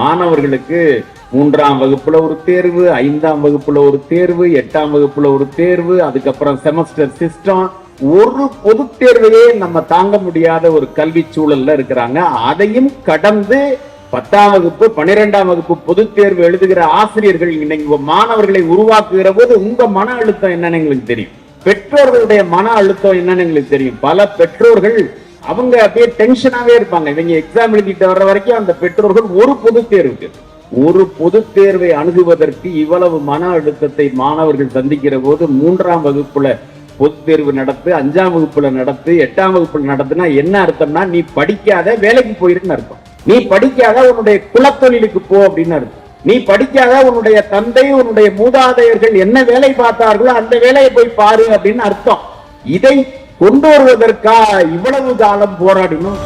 மாணவர்களுக்கு மூன்றாம் வகுப்புல ஒரு தேர்வு ஐந்தாம் வகுப்புல ஒரு தேர்வு எட்டாம் வகுப்புல ஒரு தேர்வு அதுக்கப்புறம் செமஸ்டர் சிஸ்டம் ஒரு பொது தேர்வையே நம்ம தாங்க முடியாத ஒரு கல்வி சூழல்ல இருக்கிறாங்க. அதையும் கடந்து பத்தாம் வகுப்பு பன்னிரெண்டாம் வகுப்பு பொதுத் தேர்வு எழுதுகிற ஆசிரியர்கள் இன்னைக்கு மாணவர்களை உருவாக்குகிற போது உங்க மன அழுத்தம் என்னன்னு எங்களுக்கு தெரியும். பெற்றோர்களுடைய மன அழுத்தம் என்னன்னு எங்களுக்கு தெரியும். பல பெற்றோர்கள் அவங்க அப்படியே டென்ஷனாவே இருப்பாங்க. இவங்க எக்ஸாம் எழுதிட்டு வர்ற வரைக்கும் அந்த பெற்றோர்கள் ஒரு பொது தேர்வுக்கு. ஒரு பொது தேர்வை அணுகுவதற்கு இவ்வளவு மன அழுத்தத்தை மாணவர்கள் சந்திக்கிற போது மூன்றாம் வகுப்புல பொது தேர்வு நடத்து அஞ்சாம் வகுப்புல நடத்து எட்டாம் வகுப்புல நடத்துனா என்ன அர்த்தம்னா நீ படிக்காத வேலைக்கு போயிருன்னு அர்த்தம். நீ படிக்காத உன்னுடைய குலத்தொழிலுக்கு போ அப்படின்னு அர்த்தம். நீ படிக்காத உன்னுடைய தந்தை உன்னுடைய மூதாதையர்கள் என்ன வேலை பார்த்தார்களோ அந்த வேலையை போய் பாரு அப்படின்னு அர்த்தம். இதை கொண்டு வருவதற்கா இவ்வளவு காலம் போராடினோம்?